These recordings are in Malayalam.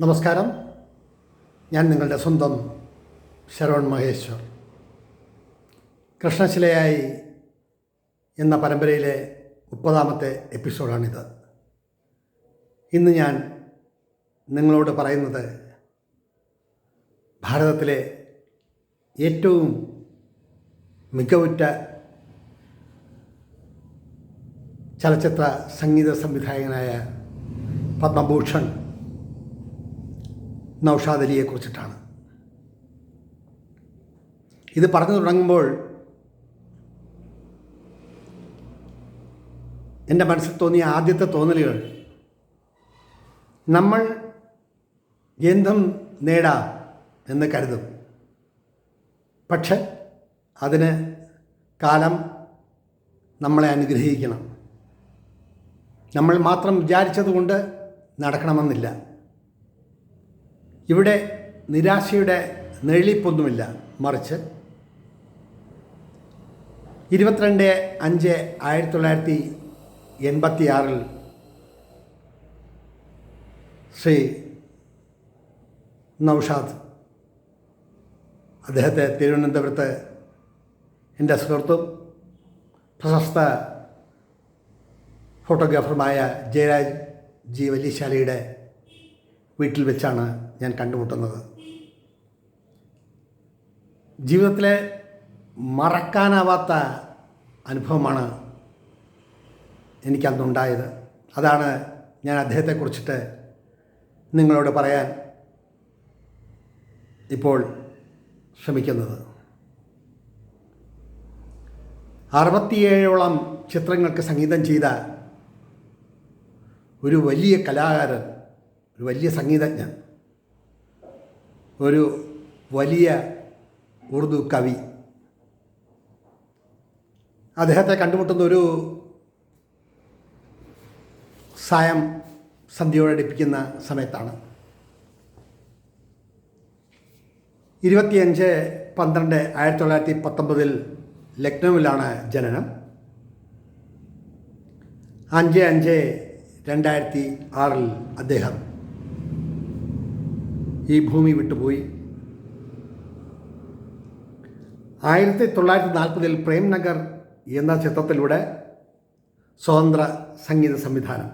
നമസ്കാരം. ഞാൻ നിങ്ങളുടെ സ്വന്തം ശരവൺ മഹേശ്വർ. കൃഷ്ണശിലയായി എന്ന പരമ്പരയിലെ മുപ്പതാമത്തെ എപ്പിസോഡാണിത്. ഇന്ന് ഞാൻ നിങ്ങളോട് പറയുന്നത് ഭാരതത്തിലെ ഏറ്റവും മികവുറ്റ ചലച്ചിത്ര സംഗീത സംവിധായകനായ പത്മഭൂഷൺ നൗഷാദ് അലിയെ കുറിച്ചിട്ടാണ് ഇത് പറഞ്ഞു തുടങ്ങുമ്പോൾ എന്റെ മനസ്സിൽ തോന്നിയ ആദ്യത്തെ തോന്നലുകൾ നമ്മൾ എന്തും നേടാം എന്ന് കരുതും. പക്ഷെ അതിന് കാലം നമ്മളെ അനുഗ്രഹിക്കണം. നമ്മൾ മാത്രം വിചാരിച്ചതുകൊണ്ട് നടക്കണമെന്നില്ല. ഇവിടെ നിരാശയുടെ നെളിപ്പൊന്നുമില്ല. മറിച്ച് ഇരുപത്തിരണ്ട് അഞ്ച് ആയിരത്തി തൊള്ളായിരത്തി എൺപത്തി ആറിൽ ശ്രീ നൗഷാദ് അദ്ദേഹത്തെ തിരുവനന്തപുരത്ത് എന്റെ സുഹൃത്തും പ്രശസ്ത ഫോട്ടോഗ്രാഫറുമായ ജയരാജ് ജി വല്യശാലിയുടെ വീട്ടിൽ വെച്ചാണ് ഞാൻ കണ്ടുമുട്ടുന്നത്. ജീവിതത്തിലെ മറക്കാനാവാത്ത അനുഭവമാണ് എനിക്കന്നുണ്ടായത്. അതാണ് ഞാൻ അദ്ദേഹത്തെക്കുറിച്ചിട്ട് നിങ്ങളോട് പറയാൻ ഇപ്പോൾ ശ്രമിക്കുന്നത്. അറുപത്തിയേഴോളം ചിത്രങ്ങൾക്ക് സംഗീതം ചെയ്ത ഒരു വലിയ കലാകാരൻ ഒരു വലിയ സംഗീതജ്ഞൻ. ഒരു വലിയ ഉറുദു കവി. അദ്ദേഹത്തെ കണ്ടുമുട്ടുന്ന ഒരു സായം സന്ധ്യയോടടുപ്പിക്കുന്ന സമയത്താണ്. ഇരുപത്തിയഞ്ച് പന്ത്രണ്ട് ആയിരത്തി തൊള്ളായിരത്തി പത്തൊമ്പതിൽ ലക്നൗവിലാണ് ജനനം. അഞ്ച് അഞ്ച് രണ്ടായിരത്തി ആറിൽ അദ്ദേഹം ഈ ഭൂമി വിട്ടുപോയി. ആയിരത്തി തൊള്ളായിരത്തി നാൽപ്പതിൽ പ്രേംനഗർ എന്ന ചിത്രത്തിലൂടെ സ്വതന്ത്ര സംഗീത സംവിധാനം.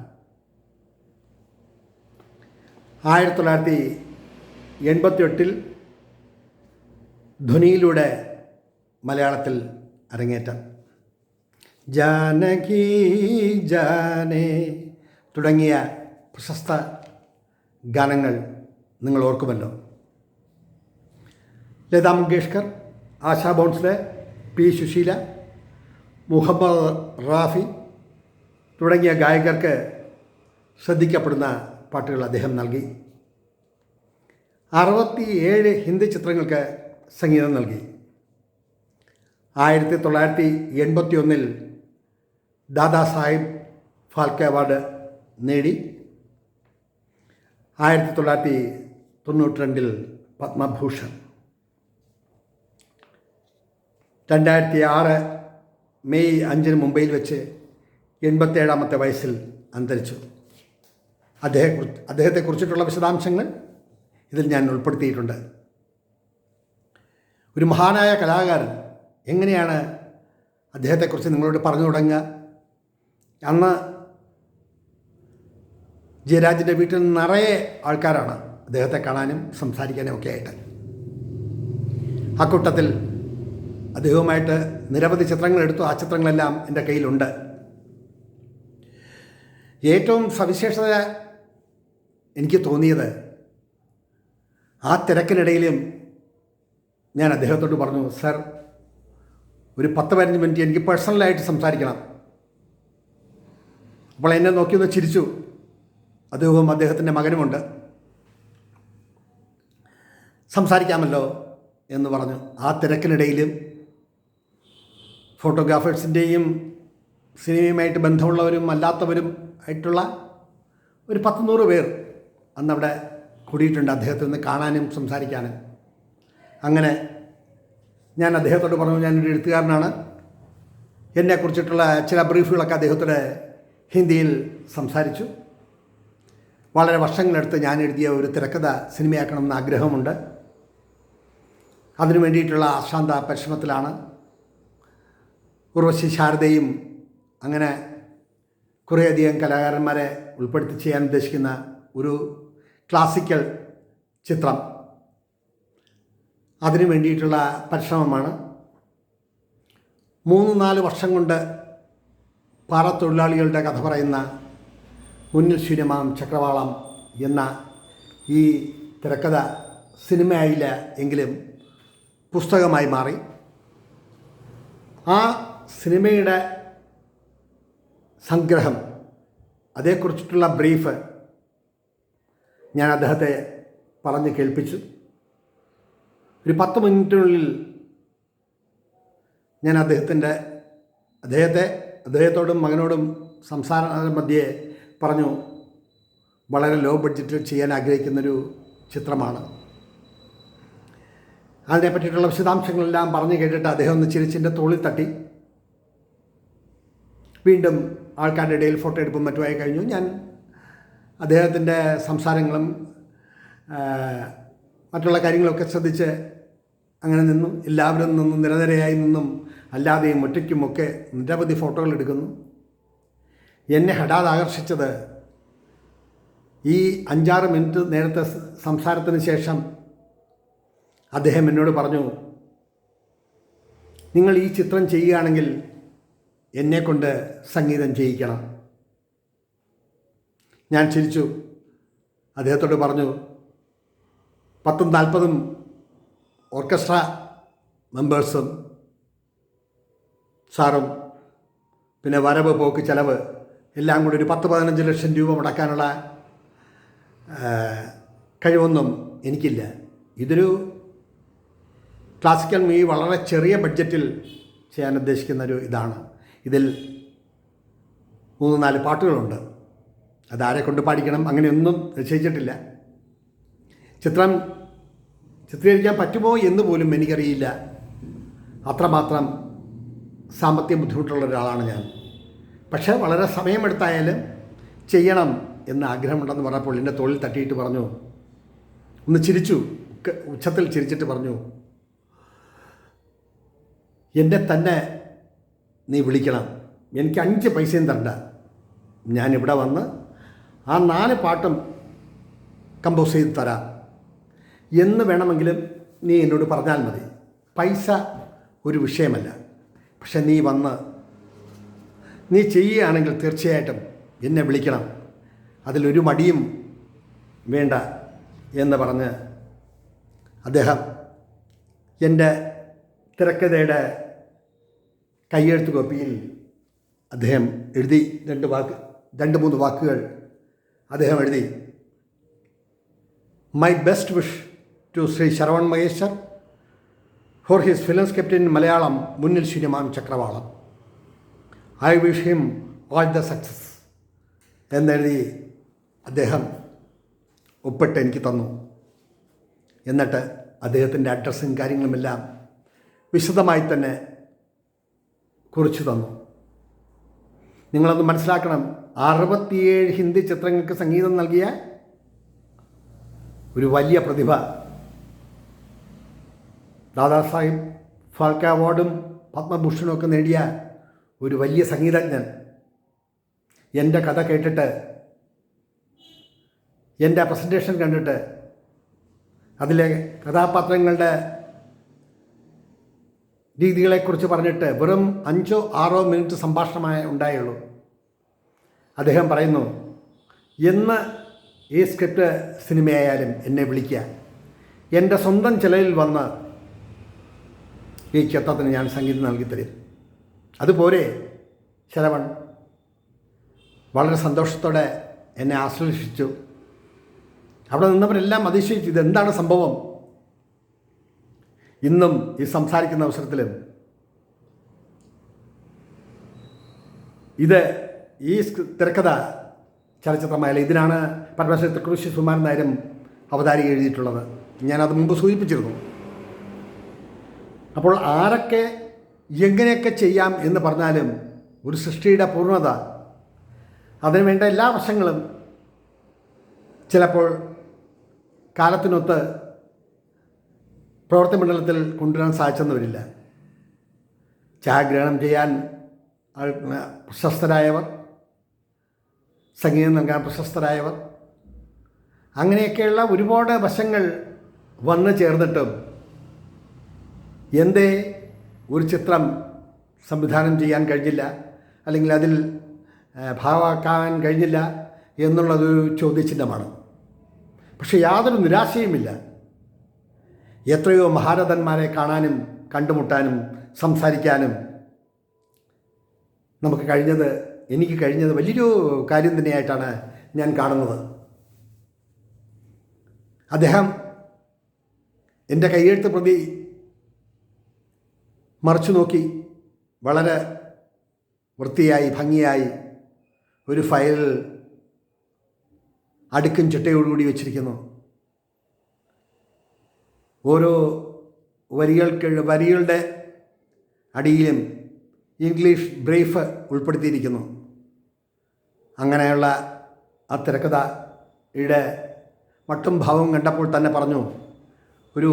ആയിരത്തി തൊള്ളായിരത്തി എൺപത്തിയെട്ടിൽ ധ്വനിയിലൂടെ മലയാളത്തിൽ അരങ്ങേറ്റം. ജാനകി ജാനേ തുടങ്ങിയ പ്രശസ്ത ഗാനങ്ങൾ നിങ്ങൾ ഓർക്കുമല്ലോ. ലതാ മങ്കേഷ്കർ ആശാ ബോൺസ്ലെ പി സുശീല മുഹമ്മദ് റാഫി തുടങ്ങിയ ഗായകർക്ക് ശ്രദ്ധിക്കപ്പെടുന്ന പാട്ടുകൾ അദ്ദേഹം നൽകി. അറുപത്തി ഏഴ് ഹിന്ദി ചിത്രങ്ങൾക്ക് സംഗീതം നൽകി. ആയിരത്തി തൊള്ളായിരത്തി എൺപത്തി ഒന്നിൽ ദാദാ സാഹിബ് ഫാൽക്കെ അവാർഡ് നേടി. ആയിരത്തി തൊള്ളായിരത്തി തൊണ്ണൂറ്റി രണ്ടിൽ പത്മഭൂഷൺ. രണ്ടായിരത്തി ആറ് മെയ് അഞ്ചിന് മുംബൈയിൽ വെച്ച് എൺപത്തേഴാമത്തെ വയസ്സിൽ അന്തരിച്ചു. അദ്ദേഹം അദ്ദേഹത്തെക്കുറിച്ചിട്ടുള്ള വിശദാംശങ്ങൾ ഇതിൽ ഞാൻ ഉൾപ്പെടുത്തിയിട്ടുണ്ട്. ഒരു മഹാനായ കലാകാരൻ എങ്ങനെയാണ് അദ്ദേഹത്തെക്കുറിച്ച് നിങ്ങളോട് പറഞ്ഞു തുടങ്ങുക? അന്ന് ജയരാജിന്റെ വീട്ടിൽ നിറയെ ആൾക്കാരാണ്. അദ്ദേഹത്തെ കാണാനും സംസാരിക്കാനും ഒക്കെ ആയിട്ട് അക്കൂട്ടത്തിൽ അദ്ദേഹവുമായിട്ട് നിരവധി ചിത്രങ്ങൾ എടുത്തു. ആ ചിത്രങ്ങളെല്ലാം എന്റെ കയ്യിലുണ്ട്. ഏറ്റവും സവിശേഷത എനിക്ക് തോന്നിയത് ആ തിരക്കിനിടയിലും ഞാൻ അദ്ദേഹത്തോട് പറഞ്ഞു സർ ഒരു പത്ത് പതിനഞ്ച് മിനിറ്റ് എനിക്ക് പേഴ്സണലായിട്ട് സംസാരിക്കണം. അപ്പോൾ എന്നെ നോക്കി ഒന്ന് ചിരിച്ചു. അദ്ദേഹവും അദ്ദേഹത്തിന്റെ മകനുമുണ്ട്. സംസാരിക്കാമല്ലോ എന്ന് പറഞ്ഞു. ആ തിരക്കിനിടയിലും ഫോട്ടോഗ്രാഫേഴ്സിന്റെയും സിനിമയുമായിട്ട് ബന്ധമുള്ളവരും അല്ലാത്തവരും ആയിട്ടുള്ള ഒരു പത്ത് നൂറ് പേർ അന്നവിടെ കൂടിയിട്ടുണ്ട് അദ്ദേഹത്തിൽ നിന്ന് കാണാനും സംസാരിക്കാനും. അങ്ങനെ ഞാൻ അദ്ദേഹത്തോട് പറഞ്ഞു ഞാനൊരു എഴുത്തുകാരനാണ്. എന്നെക്കുറിച്ചിട്ടുള്ള ചില ബ്രീഫുകളൊക്കെ അദ്ദേഹത്തോട് ഹിന്ദിയിൽ സംസാരിച്ചു. വളരെ വർഷങ്ങളെടുത്ത് ഞാൻ എഴുതിയ ഒരു തിരക്കഥ സിനിമയാക്കണമെന്ന് ആഗ്രഹമുണ്ട്. അതിനു വേണ്ടിയിട്ടുള്ള അശാന്ത പരിശ്രമത്തിലാണ് ഉർവശി ശാരദയും അങ്ങനെ കുറേയധികം കലാകാരന്മാരെ ഉൾപ്പെടുത്തി ചെയ്യാൻ ഉദ്ദേശിക്കുന്ന ഒരു ക്ലാസിക്കൽ ചിത്രം. അതിനു വേണ്ടിയിട്ടുള്ള പരിശ്രമമാണ്. മൂന്ന് നാല് വർഷം കൊണ്ട് പാറത്തൊഴിലാളികളുടെ കഥ പറയുന്ന മുന്നിൽ ശൂന്യമാം ചക്രവാളം എന്ന ഈ തിരക്കഥ സിനിമയായില്ല എങ്കിലും പുസ്തകമായി മാറി. ആ സിനിമയുടെ സംഗ്രഹം അതേക്കുറിച്ചിട്ടുള്ള ബ്രീഫ് ഞാൻ അദ്ദേഹത്തെ പറഞ്ഞ് കേൾപ്പിച്ചു. ഒരു പത്ത് മിനിറ്റിനുള്ളിൽ ഞാൻ അദ്ദേഹത്തിന്റെ അദ്ദേഹത്തെ അദ്ദേഹത്തോടും മകനോടും സംസാര മധ്യേ പറഞ്ഞു വളരെ ലോ ബഡ്ജറ്റിൽ ചെയ്യാൻ ആഗ്രഹിക്കുന്നൊരു ചിത്രമാണ്. അതിനെ പറ്റിയിട്ടുള്ള വിശദാംശങ്ങളെല്ലാം പറഞ്ഞു കേട്ടിട്ട് അദ്ദേഹം ഒന്ന് ചിരിച്ചിന്റെ തോളിൽ തട്ടി. വീണ്ടും ആൾക്കാരുടെ ഇടയിൽ ഫോട്ടോ എടുപ്പും മറ്റുമായി കഴിഞ്ഞു. ഞാൻ അദ്ദേഹത്തിന്റെ സംസാരങ്ങളും മറ്റുള്ള കാര്യങ്ങളൊക്കെ ശ്രദ്ധിച്ച് അങ്ങനെ നിന്നും. എല്ലാവരും നിന്നും നിരനിരയായി നിന്നും അല്ലാതെയും ഒറ്റയ്ക്കുമൊക്കെ നിരവധി ഫോട്ടോകൾ എടുക്കുന്നു. എന്നെ ഹഠാത് ആകർഷിച്ചത് ഈ അഞ്ചാറ് മിനിറ്റ് നേരത്തെ സംസാരത്തിന് ശേഷം അദ്ദേഹം എന്നോട് പറഞ്ഞു നിങ്ങൾ ഈ ചിത്രം ചെയ്യുകയാണെങ്കിൽ എന്നെക്കൊണ്ട് സംഗീതം ചെയ്യിക്കണം. ഞാൻ ചിരിച്ചു. അദ്ദേഹത്തോട് പറഞ്ഞു പത്തും നാൽപ്പതും ഓർക്കസ്ട്ര മെമ്പേഴ്സും സാറും പിന്നെ വരവ് പോക്ക് ചെലവ് എല്ലാം കൂടി ഒരു പത്ത് പതിനഞ്ച് ലക്ഷം രൂപ മുടക്കാനുള്ള കഴിവൊന്നും എനിക്കില്ല. ഇതൊരു ക്ലാസിക്കൽ മീ വളരെ ചെറിയ ബഡ്ജറ്റിൽ ചെയ്യാൻ ഉദ്ദേശിക്കുന്ന ഒരു ഇതാണ്. ഇതിൽ മൂന്ന് നാല് പാട്ടുകളുണ്ട്. അതാരെ കൊണ്ട് പാടിക്കണം? അങ്ങനെയൊന്നും നിശ്ചയിച്ചിട്ടില്ല. ചിത്രം ചിത്രീകരിക്കാൻ പറ്റുമോ എന്ന് പോലും എനിക്കറിയില്ല. അത്രമാത്രം സാമ്പത്തിക ബുദ്ധിമുട്ടുള്ള ഒരാളാണ് ഞാൻ. പക്ഷേ വളരെ സമയമെടുത്തായാലും ചെയ്യണം എന്ന് ആഗ്രഹമുണ്ടെന്ന് പറഞ്ഞപ്പോൾ എന്റെ തോളിൽ തട്ടിയിട്ട് പറഞ്ഞു. ഒന്ന് ചിരിച്ചു. ഉച്ചത്തിൽ ചിരിച്ചിട്ട് പറഞ്ഞു. എന്നെ തന്നെ നീ വിളിക്കണം. എനിക്ക് അഞ്ച് പൈസയും തരണ്ട. ഞാനിവിടെ വന്ന് ആ നാല് പാട്ടും കമ്പോസ് ചെയ്ത് തരാം. എന്ന് വേണമെങ്കിലും നീ എന്നോട് പറഞ്ഞാൽ മതി. പൈസ ഒരു വിഷയമല്ല. പക്ഷെ നീ വന്ന് നീ ചെയ്യുകയാണെങ്കിൽ തീർച്ചയായിട്ടും എന്നെ വിളിക്കണം. അതിലൊരു മടിയും വേണ്ട എന്ന് പറഞ്ഞ് അദ്ദേഹം എന്റെ തിരക്കഥയുടെ കയ്യെഴുത്ത് കോപ്പിയിൽ അദ്ദേഹം എഴുതി രണ്ട് വാക്ക് രണ്ട് മൂന്ന് വാക്കുകൾ അദ്ദേഹം എഴുതി. My best wish to Shri Saravan Maheshwar for his films captain Malayalam മുന്നിൽ ശൂന്യമാം ചക്രവാളം I wish him all the success എന്നെഴുതി അദ്ദേഹം ഒപ്പിട്ട് എനിക്ക് തന്നു. എന്നിട്ട് അദ്ദേഹത്തിന്റെ അഡ്രസ്സും കാര്യങ്ങളുമെല്ലാം വിശദമായി തന്നെ കുറിച്ചു തന്നു. നിങ്ങളൊന്ന് മനസ്സിലാക്കണം. അറുപത്തിയേഴ് ഹിന്ദി ചിത്രങ്ങൾക്ക് സംഗീതം നൽകിയ ഒരു വലിയ പ്രതിഭ. ദാദാസാഹിബ് ഫാൽക്കെ അവാർഡും പത്മഭൂഷണും ഒക്കെ നേടിയ ഒരു വലിയ സംഗീതജ്ഞൻ. എന്റെ കഥ കേട്ടിട്ട് എന്റെ പ്രസന്റേഷൻ കണ്ടിട്ട് അതിലെ കഥാപാത്രങ്ങളുടെ രീതികളെക്കുറിച്ച് പറഞ്ഞിട്ട് വെറും അഞ്ചോ ആറോ മിനിറ്റ് സംഭാഷണമായ ഉണ്ടായുള്ളൂ. അദ്ദേഹം പറയുന്നു എന്ന് ഈ സ്ക്രിപ്റ്റ് സിനിമയായാലും എന്നെ വിളിക്കുക. എന്റെ സ്വന്തം ചിലവിൽ വന്ന് ഈ ചിത്രത്തിന് ഞാൻ സംഗീതം നൽകിത്തരും. അതുപോലെ ശരവൺ വളരെ സന്തോഷത്തോടെ എന്നെ ആശ്ലേഷിച്ചു അവിടെ നിന്നവരെല്ലാം അതിശയിച്ചു ഇതെന്താണ് സംഭവം? ഇന്നും ഈ സംസാരിക്കുന്ന അവസരത്തിലും ഇത് ഈ തിരക്കഥ ചലച്ചിത്രമായാലും ഇതിനാണ് പരമേശ്വര തൃക്കൃഷി സുമാരൻ നായരും അവതാരിക എഴുതിയിട്ടുള്ളത്. ഞാനത് മുമ്പ് സൂചിപ്പിച്ചിരുന്നു. അപ്പോൾ ആരൊക്കെ എങ്ങനെയൊക്കെ ചെയ്യാം എന്ന് പറഞ്ഞാലും ഒരു സൃഷ്ടിയുടെ പൂർണത അതിനുവേണ്ട എല്ലാ വശങ്ങളും ചിലപ്പോൾ കാലത്തിനൊത്ത് പ്രവർത്തി മണ്ഡലത്തിൽ കൊണ്ടുവരാൻ സാധിച്ചെന്ന് വരില്ല ഛായാഗ്രഹണം ചെയ്യാൻ പ്രശസ്തരായവർ സംഗീതം നൽകാൻ പ്രശസ്തരായവർ അങ്ങനെയൊക്കെയുള്ള ഒരുപാട് വശങ്ങൾ വന്നു ചേർന്നിട്ടും എന്തേ ഒരു ചിത്രം സംവിധാനം ചെയ്യാൻ കഴിഞ്ഞില്ല അല്ലെങ്കിൽ അതിൽ ഭാവാക്കാൻ കഴിഞ്ഞില്ല എന്നുള്ളതൊരു ചോദ്യചിഹ്നമാണ്. പക്ഷേ യാതൊരു നിരാശയുമില്ല. എത്രയോ മഹാരഥന്മാരെ കാണാനും കണ്ടുമുട്ടാനും സംസാരിക്കാനും നമുക്ക് കഴിഞ്ഞത് എനിക്ക് കഴിഞ്ഞത് വലിയൊരു കാര്യം തന്നെയായിട്ടാണ് ഞാൻ കാണുന്നത്. അദ്ദേഹം എന്റെ കയ്യെഴുത്ത് പ്രതി മറിച്ചു നോക്കി വളരെ വൃത്തിയായി ഭംഗിയായി ഒരു ഫയൽ അടുക്കും ചിട്ടയോടുകൂടി വെച്ചിരിക്കുന്നു. ഓരോ വരികൾക്ക് വരികളുടെ അടിയിലും ഇംഗ്ലീഷ് ബ്രീഫ് ഉൾപ്പെടുത്തിയിരിക്കുന്നു. അങ്ങനെയുള്ള ആ തിരക്കഥയുടെ മട്ടും ഭാവവും കണ്ടപ്പോൾ തന്നെ പറഞ്ഞു ഒരു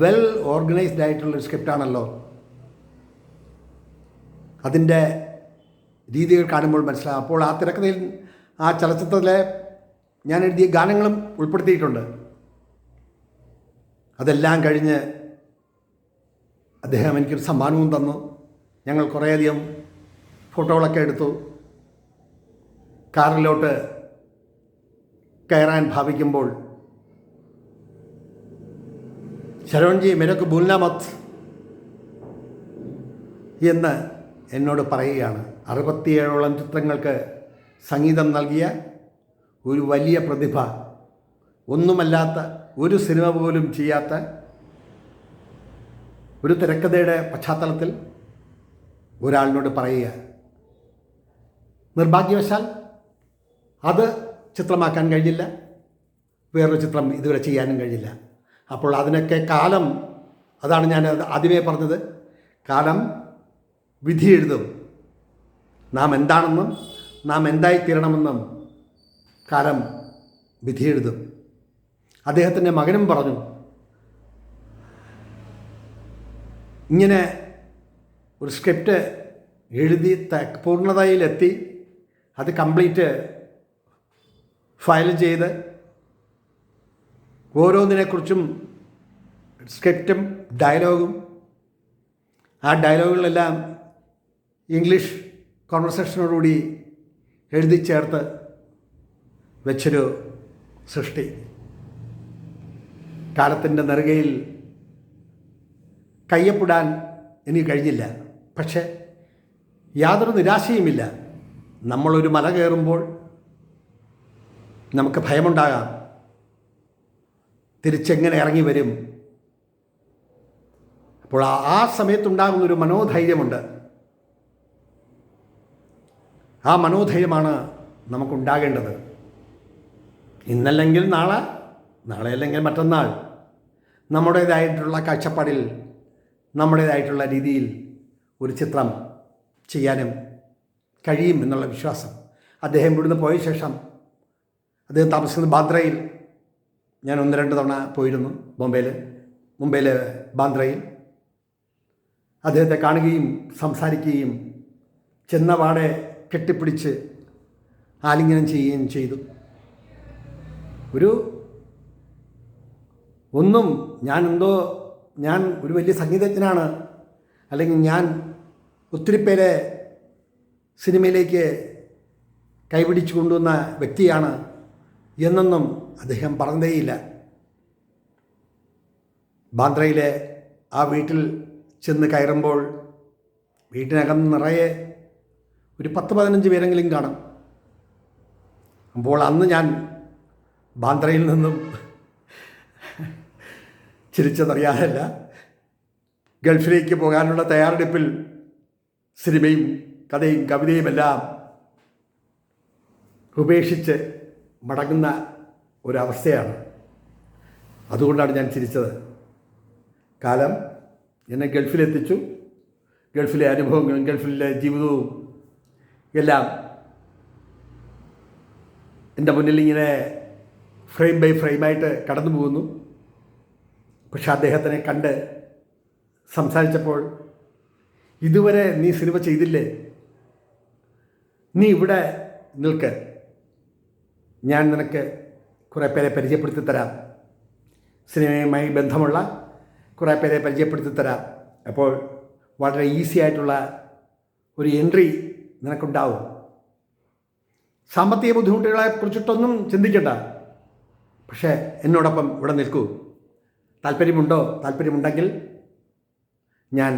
വെൽ ഓർഗനൈസ്ഡ് ആയിട്ടുള്ളൊരു സ്ക്രിപ്റ്റാണല്ലോ അതിന്റെ രീതികൾ കാണുമ്പോൾ മനസ്സിലാകും അപ്പോൾ ആ തിരക്കഥയിൽ ആ ചലച്ചിത്രത്തിലെ ഞാൻ എഴുതിയ ഗാനങ്ങളും ഉൾപ്പെടുത്തിയിട്ടുണ്ട്. അതെല്ലാം കഴിഞ്ഞ് അദ്ദേഹം എനിക്കൊരു സമ്മാനവും തന്നു. ഞങ്ങൾ കുറേയധികം ഫോട്ടോകളൊക്കെ എടുത്തു. കാറിലോട്ട് കയറാൻ ഭാവിക്കുമ്പോൾ ശരവൺജി മെനക്ക് ഭൂൽന മത് എന്ന് എന്നോട് പറയുകയാണ്. അറുപത്തിയേഴോളം ചിത്രങ്ങൾക്ക് സംഗീതം നൽകിയ ഒരു വലിയ പ്രതിഭ. ഒന്നുമല്ലാത്ത ഒരു സിനിമ പോലും ചെയ്യാത്ത ഒരു തിരക്കഥയുടെ പശ്ചാത്തലത്തിൽ ഒരാളിനോട് പറയുക. നിർഭാഗ്യവശാൽ അത് ചിത്രമാക്കാൻ കഴിഞ്ഞില്ല. വേറൊരു ചിത്രം ഇതുവരെ ചെയ്യാനും കഴിഞ്ഞില്ല. അപ്പോൾ അതിനൊക്കെ കാലം അതാണ് ഞാൻ ആദ്യമേ പറഞ്ഞത്. കാലം വിധി എഴുതും. നാം എന്താണെന്നും നാം എന്തായിത്തീരണമെന്നും കാലം വിധി എഴുതും. അദ്ദേഹത്തിന്റെ മകനും പറഞ്ഞു ഇങ്ങനെ ഒരു സ്ക്രിപ്റ്റ് എഴുതി പൂർണതയിലെത്തി അത് കംപ്ലീറ്റ് ഫയൽ ചെയ്ത് ഓരോന്നിനെക്കുറിച്ചും സ്ക്രിപ്റ്റും ഡയലോഗും ആ ഡയലോഗുകളെല്ലാം ഇംഗ്ലീഷ് കോൺവെർസേഷനോടുകൂടി എഴുതി ചേർത്ത് വെച്ചൊരു സൃഷ്ടി. കാലത്തിന്റെ നെറുകയിൽ കയ്യപ്പെടാൻ എനിക്ക് കഴിഞ്ഞില്ല. പക്ഷേ യാതൊരു നിരാശയുമില്ല. നമ്മളൊരു മല കയറുമ്പോൾ നമുക്ക് ഭയമുണ്ടാകാം. തിരിച്ചെങ്ങനെ ഇറങ്ങി വരും? അപ്പോൾ ആ- സമയത്തുണ്ടാകുന്നൊരു മനോധൈര്യമുണ്ട്. ആ മനോധൈര്യമാണ് നമുക്കുണ്ടാകേണ്ടത്. ഇന്നല്ലെങ്കിൽ നാളെ നാളെ അല്ലെങ്കിൽ മറ്റന്നാൾ നമ്മുടേതായിട്ടുള്ള കാഴ്ചപ്പാടിൽ നമ്മുടേതായിട്ടുള്ള രീതിയിൽ ഒരു ചിത്രം ചെയ്യാനും കഴിയും എന്നുള്ള വിശ്വാസം അദ്ദേഹം ഇവിടുന്ന് പോയ ശേഷം അദ്ദേഹം താമസിക്കുന്നത് ബാന്ദ്രയിൽ ഞാൻ ഒന്ന് രണ്ട് തവണ പോയിരുന്നു ബോംബെയിൽ മുംബൈയിൽ ബാന്ദ്രയിൽ. അദ്ദേഹത്തെ കാണുകയും സംസാരിക്കുകയും ചെന്നപാടെ കെട്ടിപ്പിടിച്ച് ആലിംഗനം ചെയ്യുകയും ചെയ്തു. ഒരു ഒന്നും ഞാൻ എന്തോ ഞാൻ ഒരു വലിയ സംഗീതജ്ഞനാണ്. അല്ലെങ്കിൽ ഞാൻ ഒത്തിരി പേരെ സിനിമയിലേക്ക് കൈപിടിച്ചു കൊണ്ടുവന്ന വ്യക്തിയാണ് എന്നൊന്നും അദ്ദേഹം പറഞ്ഞതേയില്ല. ബാന്ദ്രയിലെ ആ വീട്ടിൽ ചെന്ന് കയറുമ്പോൾ വീട്ടിനകം നിറയെ ഒരു പത്ത് പതിനഞ്ച് പേരെങ്കിലും കാണും. അപ്പോൾ അന്ന് ഞാൻ ബാന്ദ്രയിൽ നിന്നും ചിരിച്ചതറിയാതല്ല ഗൾഫിലേക്ക് പോകാനുള്ള തയ്യാറെടുപ്പിൽ സിനിമയും കഥയും കവിതയുമെല്ലാം ഉപേക്ഷിച്ച് മടങ്ങുന്ന ഒരവസ്ഥയാണ്. അതുകൊണ്ടാണ് ഞാൻ ചിരിച്ചത്. കാലം എന്നെ ഗൾഫിലെത്തിച്ചു. ഗൾഫിലെ അനുഭവങ്ങളും ഗൾഫിലെ ജീവിതവും എല്ലാം എന്റെ മുന്നിൽ ഇങ്ങനെ ഫ്രെയിം ബൈ ഫ്രെയിമായിട്ട് കടന്നു പോകുന്നു പക്ഷെ അദ്ദേഹത്തിനെ കണ്ട് സംസാരിച്ചപ്പോൾ ഇതുവരെ നീ സിനിമ ചെയ്തില്ലേ? നീ ഇവിടെ നിൽക്ക്. ഞാൻ നിനക്ക് കുറേ പേരെ പരിചയപ്പെടുത്തി തരാം. സിനിമയുമായി ബന്ധമുള്ള കുറേ പേരെ പരിചയപ്പെടുത്തി തരാം. അപ്പോൾ വളരെ ഈസി ആയിട്ടുള്ള ഒരു എൻട്രി നിനക്കുണ്ടാവും. സാമ്പത്തിക ബുദ്ധിമുട്ടുകളെ കുറിച്ചിട്ടൊന്നും ചിന്തിക്കണ്ട. പക്ഷേ എന്നോടൊപ്പം ഇവിടെ നിൽക്കൂ. താല്പര്യമുണ്ടോ? താല്പര്യമുണ്ടെങ്കിൽ ഞാൻ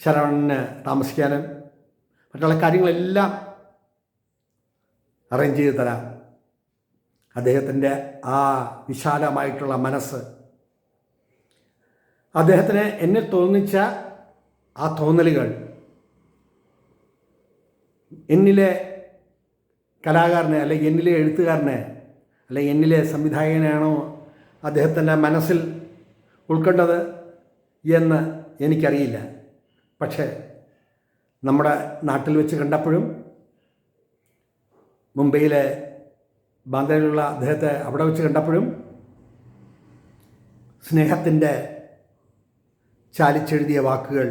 ശരവണന് താമസിക്കാനും മറ്റുള്ള കാര്യങ്ങളെല്ലാം അറേഞ്ച് ചെയ്ത് തരാം. അദ്ദേഹത്തിന്റെ ആ വിശാലമായിട്ടുള്ള മനസ്സ് അദ്ദേഹത്തിന് എന്നെ തോന്നിച്ച ആ തോന്നലുകൾ എന്നിലെ കലാകാരനെ അല്ലെങ്കിൽ എന്നിലെ എഴുത്തുകാരനെ അല്ലെങ്കിൽ എന്നിലെ സംവിധായകനാണോ അദ്ദേഹത്തിന്റെ മനസ്സിൽ ഉൾക്കൊണ്ടത് എന്ന് എനിക്കറിയില്ല. പക്ഷേ നമ്മുടെ നാട്ടിൽ വെച്ച് കണ്ടപ്പോഴും മുംബൈയിലെ ബാന്ദ്രയിലുള്ള അദ്ദേഹത്തെ അവിടെ വെച്ച് കണ്ടപ്പോഴും സ്നേഹത്തിന്റെ ചാലിച്ചെഴുതിയ വാക്കുകൾ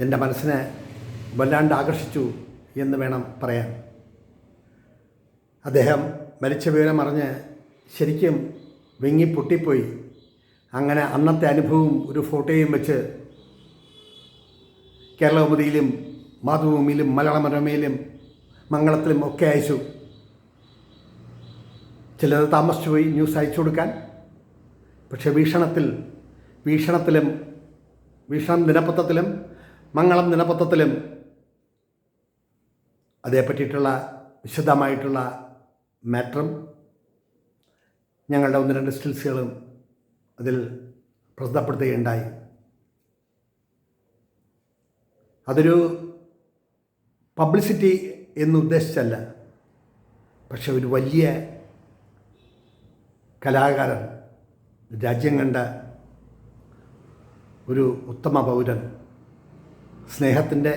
എന്റെ മനസ്സിനെ വല്ലാണ്ട് ആകർഷിച്ചു എന്ന് വേണം പറയാൻ. അദ്ദേഹം മരിച്ച വിവരം അറിഞ്ഞ് ശരിക്കും വിങ്ങി പൊട്ടിപ്പോയി. അങ്ങനെ അന്നത്തെ അനുഭവവും ഒരു ഫോട്ടോയും വെച്ച് കേരളകൗമുദിയിലും മാതൃഭൂമിയിലും മലയാള മനോരമയിലും മംഗളത്തിലും ഒക്കെ അയച്ചു. ചിലത് താമസിച്ചു പോയി ന്യൂസ് അയച്ചു കൊടുക്കാൻ. പക്ഷെ വീക്ഷണത്തിൽ വീക്ഷണത്തിലും വീക്ഷണം ദിനപത്രത്തിലും മംഗളം ദിനപത്രത്തിലും അതേ പറ്റിയിട്ടുള്ള വിശദമായിട്ടുള്ള മാറ്ററും ഞങ്ങളുടെ ഒന്ന് രണ്ട് സ്റ്റിൽസുകളും അതിൽ പ്രസിദ്ധപ്പെടുത്തുകയുണ്ടായി. അതൊരു പബ്ലിസിറ്റി എന്നുദ്ദേശിച്ചല്ല പക്ഷെ ഒരു വലിയ കലാകാരൻ രാജ്യം കണ്ട ഒരു ഉത്തമ പൗരൻ സ്നേഹത്തിന്റെ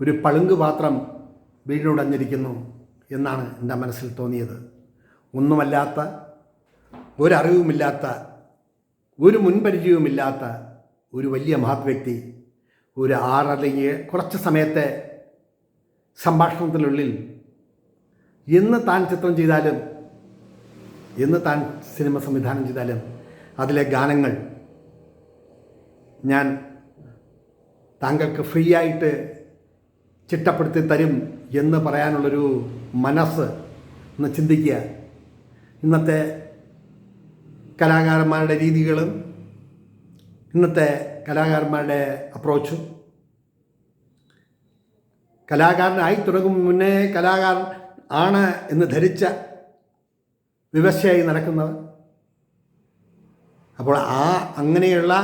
ഒരു പളുങ്ക് പാത്രം വീടിനോടഞ്ഞിരിക്കുന്നു എന്നാണ് എന്റെ മനസ്സിൽ തോന്നിയത്. ഒന്നുമല്ലാത്ത ഒരറിവുമില്ലാത്ത ഒരു മുൻപരിചയവുമില്ലാത്ത ഒരു വലിയ മഹത് വ്യക്തി ഒരു ആറല്ലെങ്കിൽ കുറച്ച് സമയത്തെ സംഭാഷണത്തിനുള്ളിൽ എന്ന് താൻ ചിത്രം ചെയ്താലും എന്ന് താൻ സിനിമ സംവിധാനം ചെയ്താലും അതിലെ ഗാനങ്ങൾ ഞാൻ താങ്കൾക്ക് ഫ്രീ ആയിട്ട് ചിട്ടപ്പെടുത്തി തരും എന്ന് പറയാനുള്ളൊരു മനസ്സ് ഒന്ന് ചിന്തിക്കുക ഇന്നത്തെ കലാകാരന്മാരുടെ രീതികളും ഇന്നത്തെ കലാകാരന്മാരുടെ അപ്രോച്ചും കലാകാരനായി തുടങ്ങും മുന്നേ കലാകാരൻ ആണ് എന്ന് ധരിച്ച വിവശയായി നടക്കുന്നത് അപ്പോൾ ആ അങ്ങനെയുള്ള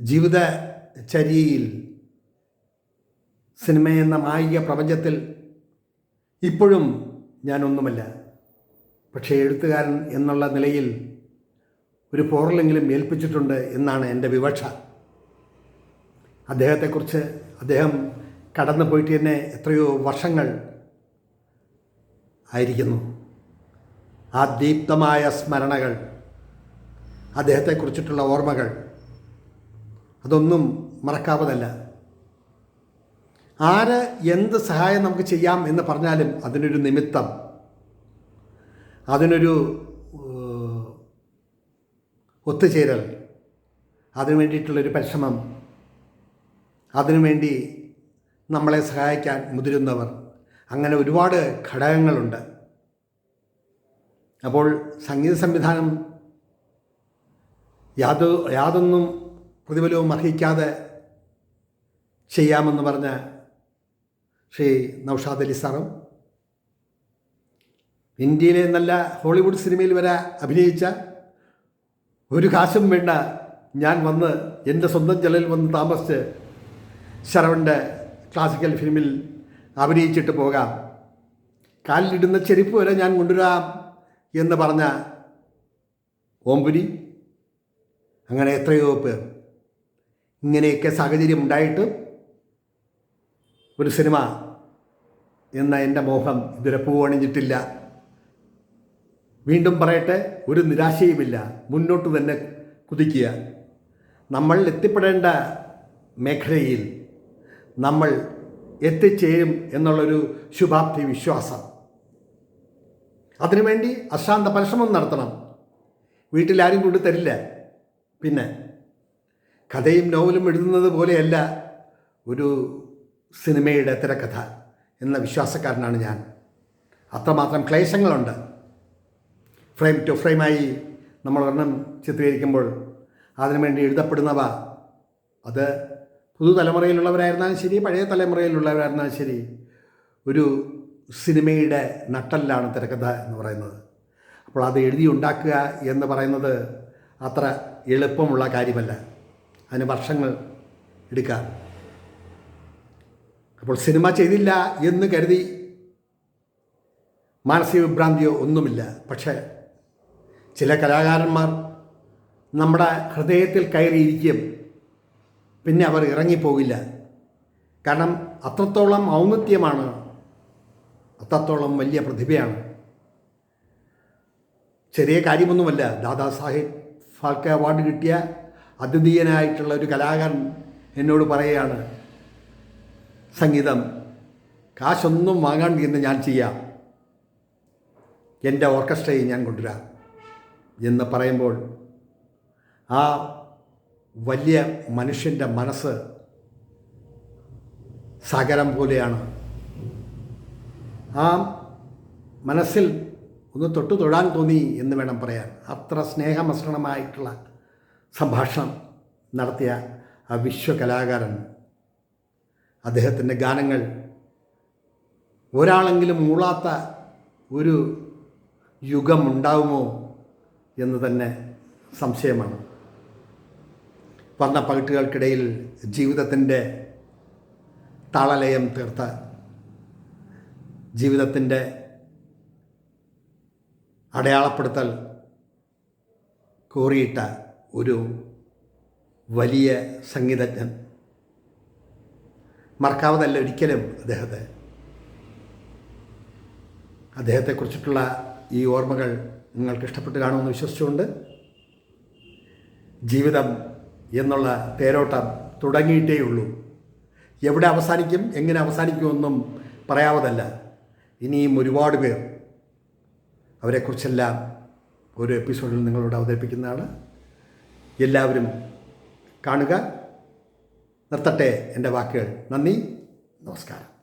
ജീവിതചര്യയിൽ സിനിമ എന്ന മായിക പ്രപഞ്ചത്തിൽ ഇപ്പോഴും ഞാനൊന്നുമല്ല. പക്ഷേ എഴുത്തുകാരൻ എന്നുള്ള നിലയിൽ ഒരു പോറലെങ്കിലും ഏൽപ്പിച്ചിട്ടുണ്ട് എന്നാണ് എന്റെ വിവക്ഷ. അദ്ദേഹത്തെക്കുറിച്ച് അദ്ദേഹം കടന്നു പോയിട്ട് തന്നെ എത്രയോ വർഷങ്ങൾ ആയിരിക്കുന്നു. ആ ദീപ്തമായ സ്മരണകൾ അദ്ദേഹത്തെക്കുറിച്ചിട്ടുള്ള ഓർമ്മകൾ അതൊന്നും മറക്കാവതല്ല. ആര് എന്ത് സഹായം നമുക്ക് ചെയ്യാം എന്ന് പറഞ്ഞാലും അതിനൊരു നിമിത്തം. അതിനൊരു ഒത്തുചേരൽ. അതിനു വേണ്ടിയിട്ടുള്ളൊരു പരിശ്രമം. അതിനുവേണ്ടി നമ്മളെ സഹായിക്കാൻ മുതിരുന്നവർ. അങ്ങനെ ഒരുപാട് ഘടകങ്ങളുണ്ട്. അപ്പോൾ സംഗീത സംവിധാനം യാതൊ യാതൊന്നും പ്രതിഫലവും അർഹിക്കാതെ ചെയ്യാമെന്ന് പറഞ്ഞ ശ്രീ നൗഷാദ് അലി സാറും ഇന്ത്യയിലെ നല്ല ഹോളിവുഡ് സിനിമയിൽ വരെ അഭിനയിച്ച ഒരു കാശും വേണ്ട ഞാൻ വന്ന് എന്റെ സ്വന്തം ചെലവിൽ വന്ന് താമസിച്ച് ശരവന്റെ ക്ലാസിക്കൽ ഫിലിമിൽ അഭിനയിച്ചിട്ട് പോകാം. കാലിലിടുന്ന ചെരുപ്പ് വരെ ഞാൻ കൊണ്ടുവരാം എന്ന് പറഞ്ഞ ഓമ്പുരി അങ്ങനെ എത്രയോ പേർ. ഇങ്ങനെയൊക്കെ സാഹചര്യം ഉണ്ടായിട്ട് ഒരു സിനിമ എന്ന എന്റെ മോഹം ഇതുവരെ പൂവണിഞ്ഞിട്ടില്ല. വീണ്ടും പറയട്ടെ ഒരു നിരാശയുമില്ല. മുന്നോട്ട് തന്നെ കുതിക്കുക. നമ്മൾ എത്തിപ്പെടേണ്ട മേഖലയിൽ നമ്മൾ എത്തിച്ചേരും എന്നുള്ളൊരു ശുഭാപ്തി വിശ്വാസം. അതിനുവേണ്ടി അശാന്ത പരിശ്രമം നടത്തണം. വീട്ടിലാരും കൊണ്ട് തരില്ല. പിന്നെ കഥയും നോവലും എഴുതുന്നത് പോലെയല്ല ഒരു സിനിമയുടെ തിരക്കഥ എന്ന വിശ്വാസക്കാരനാണ് ഞാൻ. അത്രമാത്രം ക്ലേശങ്ങളുണ്ട്. ഫ്രെയിം ടു ഫ്രെയിമായി നമ്മൾ ഒരെണ്ണം ചിത്രീകരിക്കുമ്പോൾ അതിനുവേണ്ടി എഴുതപ്പെടുന്നവ അത് പുതുതലമുറയിലുള്ളവരായിരുന്നാലും ശരി പഴയ തലമുറയിലുള്ളവരായിരുന്നാലും ശരി ഒരു സിനിമയുടെ നട്ടലിലാണ് തിരക്കഥ എന്ന് പറയുന്നത്. അപ്പോൾ അത് എഴുതി ഉണ്ടാക്കുക എന്ന് പറയുന്നത് അത്ര എളുപ്പമുള്ള കാര്യമല്ല. അതിന് വർഷങ്ങൾ എടുക്കാം. അപ്പോൾ സിനിമ ചെയ്തില്ല എന്ന് കരുതി മാനസിക വിഭ്രാന്തിയോ ഒന്നുമില്ല. പക്ഷേ ചില കലാകാരന്മാർ നമ്മുടെ ഹൃദയത്തിൽ കയറിയിരിക്കും. പിന്നെ അവർ ഇറങ്ങിപ്പോകില്ല. കാരണം അത്രത്തോളം ഔന്നത്യമാണ് അത്രത്തോളം വലിയ പ്രതിഭയാണ്. ചെറിയ കാര്യമൊന്നുമല്ല. ദാദാസാഹിബ് ഫാൽക്കെ അവാർഡ് കിട്ടിയ അദ്വിതീയനായിട്ടുള്ള ഒരു കലാകാരൻ എന്നോട് പറയുകയാണ് സംഗീതം. കാശൊന്നും വാങ്ങാണ്ട് ഇന്ന് ഞാൻ ചെയ്യാം. എന്റെ ഓർക്കസ്ട്രയെ ഞാൻ കൊണ്ടുവരാം എന്ന് പറയുമ്പോൾ ആ വലിയ മനുഷ്യന്റെ മനസ്സ് സാഗരം പോലെയാണ്. ആ മനസ്സിൽ ഒന്ന് തൊട്ടു തൊഴാൻ തോന്നി എന്ന് വേണം പറയാൻ. അത്ര സ്നേഹമസൃണമായിട്ടുള്ള സംഭാഷണം നടത്തിയ ആ വിശ്വകലാകാരൻ അദ്ദേഹത്തിന്റെ ഗാനങ്ങൾ. ഒരാളെങ്കിലും മൂളാത്ത ഒരു യുഗം ഉണ്ടാവുമോ എന്ന് തന്നെ സംശയമാണ്. വന്ന പകിട്ടുകൾക്കിടയിൽ ജീവിതത്തിന്റെ താളലയം തീർത്ത ജീവിതത്തിന്റെ അടയാളപ്പെടുത്തൽ കോറിയിട്ട ഒരു വലിയ സംഗീതജ്ഞൻ മറക്കാവതല്ല ഒരിക്കലും അദ്ദേഹത്തെ. അദ്ദേഹത്തെക്കുറിച്ചിട്ടുള്ള ഈ ഓർമ്മകൾ നിങ്ങൾക്ക് ഇഷ്ടപ്പെട്ട് കാണുമെന്ന് വിശ്വസിച്ചുകൊണ്ട് ജീവിതം എന്നുള്ള തേരോട്ടം തുടങ്ങിയിട്ടേ ഉള്ളൂ എവിടെ അവസാനിക്കും എങ്ങനെ അവസാനിക്കുമെന്നും പറയാവതല്ല ഇനിയും ഒരുപാട് പേർ അവരെക്കുറിച്ചെല്ലാം ഒരു എപ്പിസോഡിൽ നിങ്ങളോട് അവതരിപ്പിക്കുന്നതാണ്. എല്ലാവരും കാണുക. നിർത്തട്ടെ എന്റെ വാക്കുകൾ. നന്ദി. നമസ്കാരം.